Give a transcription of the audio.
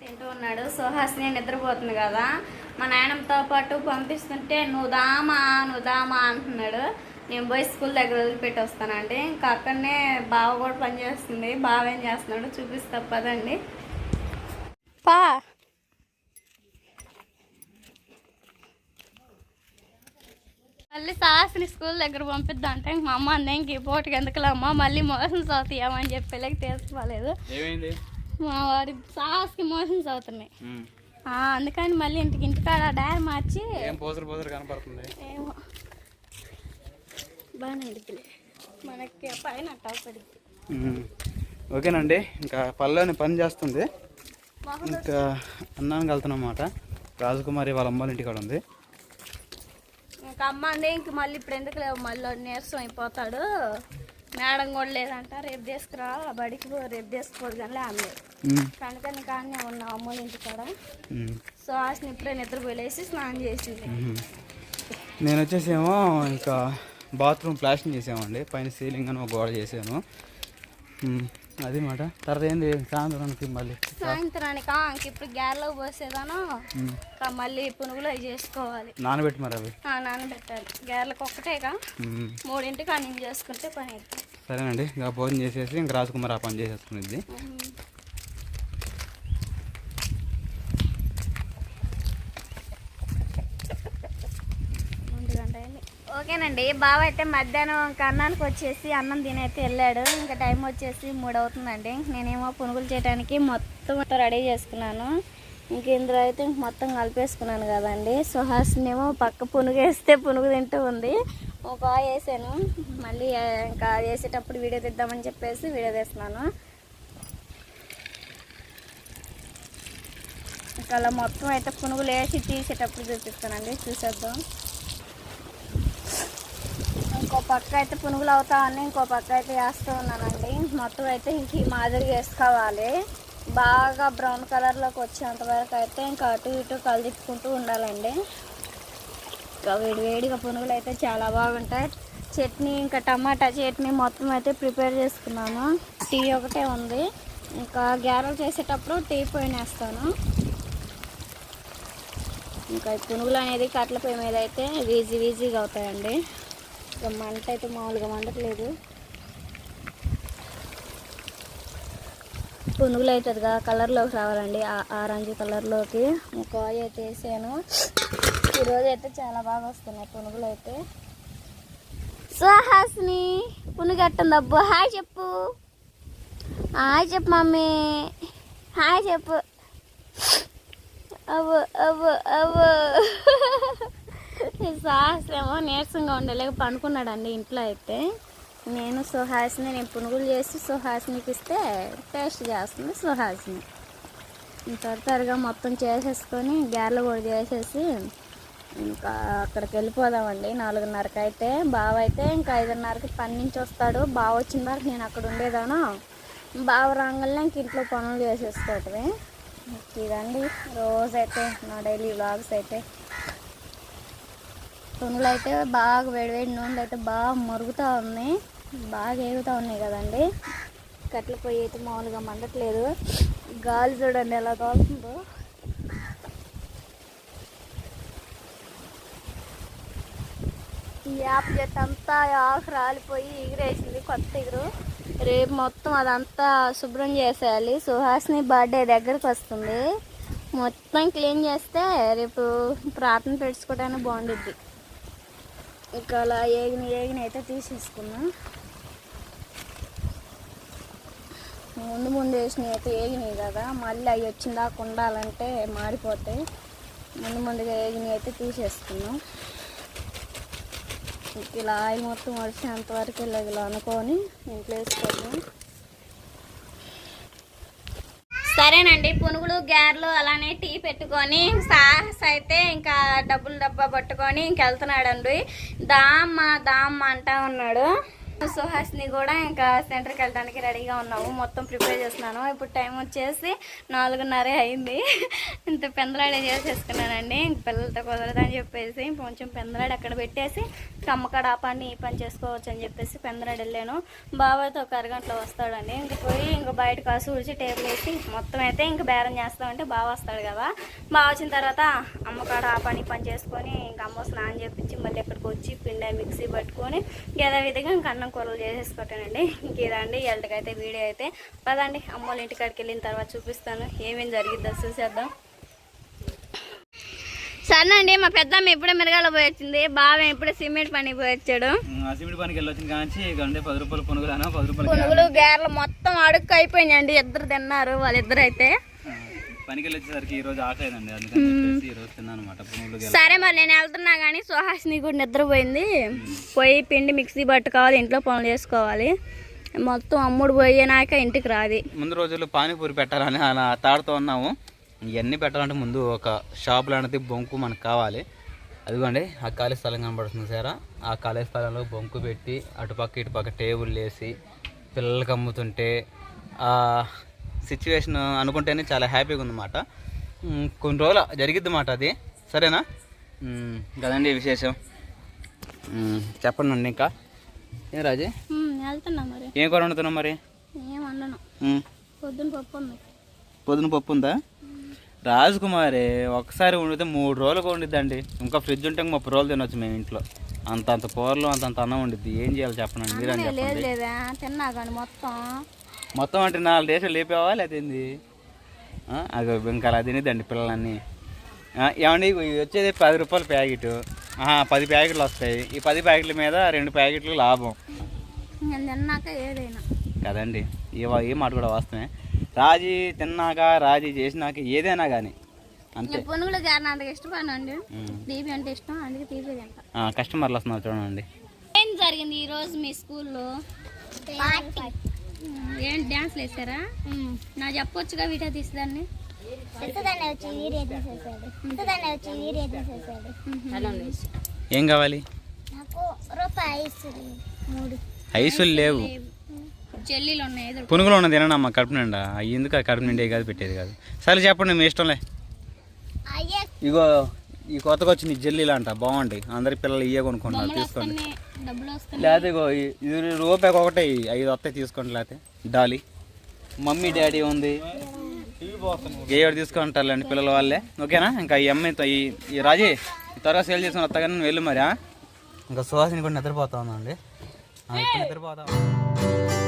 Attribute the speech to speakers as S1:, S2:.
S1: తింటూ ఉన్నాడు? సుహాసిని నిద్రపోతుంది కదా. మా నాయనమ్మతో పాటు పంపిస్తుంటే నువ్వు దామా నువ్వు దామా అంటున్నాడు. నేను పోయి స్కూల్ దగ్గర వదిలిపెట్టి వస్తానండి ఇంకా అక్కడనే బావ కూడా పనిచేస్తుంది బావ ఏం చేస్తున్నాడు చూపిస్తా పదండి. పా. మళ్ళీ సాహసిని స్కూల్ దగ్గర పంపిద్దాం అంటే మా అమ్మ అందే ఇంక ఈ పూటకి ఎందుకులమ్మా? మళ్ళీ మోషన్స్ అవుతాయేమని చెప్పి తీసుకోలేదు
S2: ఏమైంది?
S1: మా వాడి సాహస్కి మోషన్స్ అవుతున్నాయి అందుకని మళ్ళీ ఇంటికి ఇంటికాడ డైర్ మార్చి ఏమో. బాగానే మనకి పైన
S2: ఓకేనండి ఇంకా పల్లెని పని చేస్తుంది. ఇంకా అన్నానికి వెళ్తున్నాం అన్నమాట. రాజకుమారి వాళ్ళ అమ్మాయి ఇంటికాడ ఉంది.
S1: ఇంకా అమ్మ అందే ఇంక మళ్ళీ ఇప్పుడు ఎందుకు లేవు? మళ్ళీ నీరసం అయిపోతాడు. మేడం కూడా లేదంట. రేపు తీసుకురా బడికి రేపు తీసుకోదు కానీ అందే కనుకని కానీ ఉన్నాం అమ్మ ఇంటికాడ
S2: ఉమ్,
S1: సో ఆశని ఇప్పుడే నిద్రపోలేసి స్నానం చేసింది.
S2: ఉమ్. నేను వచ్చేసి ఏమో ఇంకా బాత్రూమ్ ప్లాస్టింగ్ చేసామండి పైన సీలింగ్ అని ఒక గోడ చేసాను అది మాట. తర్వాత ఏంది సాయంత్రానికి మళ్ళీ.
S1: సాయంత్రానికి? ఇప్పుడు గ్యార్లో పోసేదాను. మళ్ళీ పునుగులు అవి చేసుకోవాలి.
S2: నానబెట్టి మరి అవి?
S1: నానబెట్టాలి. గ్యార్లకు ఒక్కటేగా. మూడింటికి అన్ని చేసుకుంటే పని అవుతుంది
S2: సరేనండి. ఇంకా భోజనం చేసేసి ఇంకా రాజకుమారి ఆ పని చేసేసుకునేది
S1: ఓకేనండి బావ అయితే మధ్యాహ్నం ఇంకా అన్నానికి వచ్చేసి అన్నం తినైతే వెళ్ళాడు. ఇంకా టైం వచ్చేసి మూడు అవుతుందండి నేనేమో పునుగులు చేయడానికి మొత్తం మొత్తం రెడీ చేసుకున్నాను. ఇంక ఇందులో అయితే ఇంక మొత్తం కలిపేసుకున్నాను కదండి. సుహాస్నేమో పక్క పునుగు వేస్తే పునుగు తింటూ ఉంది. ఒక వేసాను. మళ్ళీ ఇంకా వేసేటప్పుడు వీడియో తీద్దామని చెప్పేసి వీడియో తీస్తున్నాను. ఇంకా అలా మొత్తం అయితే పునుగులు వేసి తీసేటప్పుడు చూపిస్తానండి. చూసేద్దాం. ఇంకో పక్క అయితే పునుగులు అవుతా ఇంకో పక్క అయితే వేస్తూ ఉన్నానండి. మొత్తం అయితే ఇంక ఈ మాదిరిగా వేసుకోవాలి. బాగా బ్రౌన్ కలర్లోకి వచ్చేంత వరకు అయితే ఇంకా అటు ఇటు కలుదిప్పుకుంటూ ఉండాలండి. ఇంకా వేడి వేడిగా పునుగులు అయితే చాలా బాగుంటాయి. చట్నీ ఇంకా టమాటా చట్నీ మొత్తం అయితే ప్రిపేర్ చేసుకున్నాను. టీ ఒకటే ఉంది. ఇంకా గ్యారెలు చేసేటప్పుడు టీ పోయినేస్తాను వేస్తాను ఇంకా పునుగులు అనేది కట్ల పొయ్యి మీద అయితే ఈజీ ఈజీగా అవుతాయండి. మంట అయితే మామూలుగా మండట్లేదు. పునుగులు అవుతుందిగా కలర్లోకి రావాలండి. ఆ- ఆరెంజ్ కలర్లోకి కాయ అయితే వేసాను. ఈరోజు అయితే చాలా బాగా వస్తున్నాయి పునుగులు అయితే. సుహాసిని పునుగట్టుంది అబ్బు? హాయ్ చెప్పు. హాయ్ చెప్పు మమ్మీ. హాయ్ చెప్పు. అవ్వ అవ్వ అవ్వ. సుహాసినేమో నీరసంగా ఉండలేక పండుకున్నాడండి ఇంట్లో అయితే. నేను సుహాసిని నేను పునుగులు చేసి సుహాసినికి ఇస్తే టేస్ట్ చేస్తుంది సుహాసిని. త్వర త్వరగా మొత్తం చేసేసుకొని గ్యార్లు కూడా చేసేసి ఇంకా అక్కడికి వెళ్ళిపోదామండి. నాలుగున్నరకు అయితే బావ అయితే ఇంకా ఐదున్నరకి పని నుంచి వస్తాడు. బావ వచ్చిన వరకు నేను అక్కడ ఉండేదాను? బావ రాగానే ఇంక ఇంట్లో పనులు చేసేసుకోవటమే. ఇదండి రోజైతే నా డైలీ వ్లాగ్స్ అయితే. నూనెలు అయితే బాగా వేడివేడి నూనెలు అయితే బాగా మరుగుతూ ఉన్నాయి. బాగా ఎగుతూ ఉన్నాయి కదండి. కట్ల పొయ్యి అయితే మామూలుగా మండట్లేదు. గాలి చూడండి ఎలా తోలుతుందో. ఈ యాప్ చెట్టు అంతా ఆకు రాలిపోయి ఎగిరేసింది కొత్త ఎగురు. రేపు మొత్తం అదంతా శుభ్రం చేసేయాలి. సుహాసిని బర్త్డే దగ్గరకు వస్తుంది. మొత్తం క్లీన్ చేస్తే రేపు ప్రార్థన పెట్టుకోవడానికి బాగుండిద్ది. ఇంకా అలా ఏగిన ఏగిన అయితే తీసేసుకున్నా. ముందు ముందు వేసినవి అయితే ఏగినాయి కదా మళ్ళీ అవి వచ్చిన దాకా ఉండాలంటే మాడిపోతాయి ముందు ముందుగా ఏగినవి అయితే తీసేసుకున్నాం. ఇలా ఆయిల్ మొత్తం వడిచేంత వరకు ఇలా ఇలా అనుకొని ఇంట్లో వేసుకుందాం సరేనండి. పునుగులు గ్యార్లు అలానే టీ పెట్టుకొని సాహస్ అయితే ఇంకా డబ్బులు డబ్బా పట్టుకొని ఇంకెళ్తున్నాడు వెళ్తున్నాడండి దామ్మ దామ్మ అంటా ఉన్నాడు. సుహాస్ని కూడా ఇంకా సెంటర్కి వెళ్ళడానికి రెడీగా ఉన్నాము. మొత్తం ప్రిపేర్ చేస్తున్నాను. ఇప్పుడు టైం వచ్చేసి నాలుగున్నరే అయింది. ఇంత పెందలాడే చేసేసుకున్నానండి ఇంక పిల్లలతో కుదరదని చెప్పేసి కొంచెం పెందలాడి అక్కడ పెట్టేసి కమ్మకాడ ఆ పని ఈ పని చేసుకోవచ్చు అని చెప్పేసి పెందలాడి వెళ్ళాను. బాబాయ్తో ఒక అరగంటలో వస్తాడండి. ఇంక పోయి ఇంక బయట కాసు ఊడ్చి టేబుల్ వేసి మొత్తం అయితే ఇంక బేరం చేస్తామంటే బాగా వస్తాడు కదా. బాగా వచ్చిన తర్వాత అమ్మకాడ ఆ పని పని చేసుకొని ఇంక అమ్మ స్నానం చేపించి మళ్ళీ ఇక్కడికి వచ్చి పిండి మిక్సీ పట్టుకొని ఏదో విధంగా ఇంక అన్నం కూరలు చేసేసుకుంటానండి ఇంక ఇదండి ఇవాళకైతే వీడియో అయితే. పదండి అమ్మోళ్ళ ఇంటికాడికి వెళ్ళిన తర్వాత చూపిస్తాను. ఏమేమి జరిగిద్దో చూసేద్దాం. సరేనండి మా పెద్దమ్మ ఇప్పుడే మిరగాల పోయి వచ్చింది బావ ఇప్పుడే సిమెంట్ పని పోయి వచ్చాడు
S2: సిమెంట్ పనికి వెళ్ళొచ్చిన కానీ పది రూపాయలు కొనుగోలు
S1: పునుగులు గేర్లు మొత్తం అడుక్కు అయిపోయినాయండి. ఇద్దరు తిన్నారు వాళ్ళిద్దరు అయితే
S2: పనికి వెళ్ళొచ్చేసరికి ఈ రోజు ఆకలేదండి అందుకని చెప్పేసి ఈ రోజు తిన్నాను అనమాట పునుగులు
S1: సరే మరి నేను వెళ్తున్నా కానీ సుహాసిని కూడా నిద్రపోయింది. పోయి పిండి మిక్సీ పట్టుకోవాలి ఇంట్లో పనులు చేసుకోవాలి. మొత్తం అమ్ముడు పోయినాక ఇంటికి రాది.
S2: ముందు రోజుల్లో పానీపూరి పెట్టాలని అలా తాడుతూ ఉన్నాము. ఇవన్నీ పెట్టాలంటే ముందు ఒక షాప్ లాంటిది బొంకు మనకు కావాలి. అదిగోండి ఆ ఖాళీ స్థలం కనబడుతుంది సారా. ఆ ఖాళీ స్థలంలో బొంకు పెట్టి అటుపక్క ఇటుపక్క టేబుల్ వేసి పిల్లలకి అమ్ముతుంటే ఆ సిచ్యువేషన్ అనుకుంటేనే చాలా హ్యాపీగా ఉందన్నమాట. కొన్ని రోజులు జరిగిద్ది మాట అది. సరేనా? కదండి విశేషం? చెప్పండి అండి ఇంకా. ఏం రాజీ? ఏం కూర వండుతున్నావు మరి.
S1: పొద్దున పప్పు ఉంది.
S2: పొద్దున పప్పు ఉందా? రాజకుమారి ఒకసారి వండితే మూడు రోజులకు వండిద్దండి. ఇంకా ఫ్రిడ్జ్ ఉంటే ముప్పై రోజులు తినొచ్చు మేము ఇంట్లో. అంత అంత కూరలు అంత అంత అన్నం వండిద్ది. ఏం చేయాలి చెప్పండి. మీరని
S1: లేదు.
S2: చెప్పండి
S1: తిన్నా కానీ మొత్తం
S2: మొత్తం అంటే నాలుగు దేశాలు లేపేవా లేదేంది ఆ, అది ఇంకా అలా తినేదండి పిల్లలన్నీ. ఏమండి ఇవి వచ్చేది పది రూపాయల ప్యాకెట్. పది ప్యాకెట్లు వస్తాయి. ఈ పది ప్యాకెట్ల మీద రెండు ప్యాకెట్లు లాభం.
S1: నేను తిన్నాక ఏదైనా.
S2: కదండి ఈ వా- ఈ మాట కూడా వాస్తవమే. రాజీ తిన్నాక రాజీ చేసినాక ఏదైనా కానీ అంతే.
S1: నేను పునుగులు గారిని అంతగా ఇష్టపడినండి
S2: ఉమ్.
S1: తీపి అంటే ఇష్టం అందుకే తీపి తింటా.
S2: ఆ, కస్టమర్లు వస్తున్నారు చూడండి.
S1: ఏం జరిగింది ఈ రోజు మీ స్కూల్లో? ఏం డాన్స్లు వేసారా నా చెప్పొచ్చుగా వీడియో తీసేదాన్ని.
S2: ఏం కావాలి? ఐసులు లేవు.
S1: చెల్లీలు ఉన్నాయి ఎదురు.
S2: పునుగులు ఉన్న తినమ్మా కడుపు నిండా. అవి ఎందుకు ఆ కడుపు నిండే కాదు పెట్టేది కాదు. సరే చెప్పండి మీ ఇష్టంలే.
S3: అయ్యే
S2: ఇగో ఈ కొత్తగా వచ్చిన ఈ జల్లీలు అంట బాగుంటాయి. అందరి పిల్లలు ఇయ్యే కొనుక్కుంటారు తీసుకోండి. లేకపోతే ఇది రూపాయికి ఒకటే. ఐదు వస్తాయి తీసుకోండి లేకపోతే డాలీ. మమ్మీ డాడీ ఉంది. ఏడు తీసుకుంటారులేండి పిల్లల వాళ్ళే. ఓకేనా? ఇంకా ఈ అమ్మాయి ఈ ఈ రాజీ ఈ త్వరగా సేల్ చేసుకుని వస్తా కానీ వెళ్ళు మరి? ఇంకా సుహాసిని కూడా నిద్రపోతా ఉందండి. నిద్రపోతా ఉంది.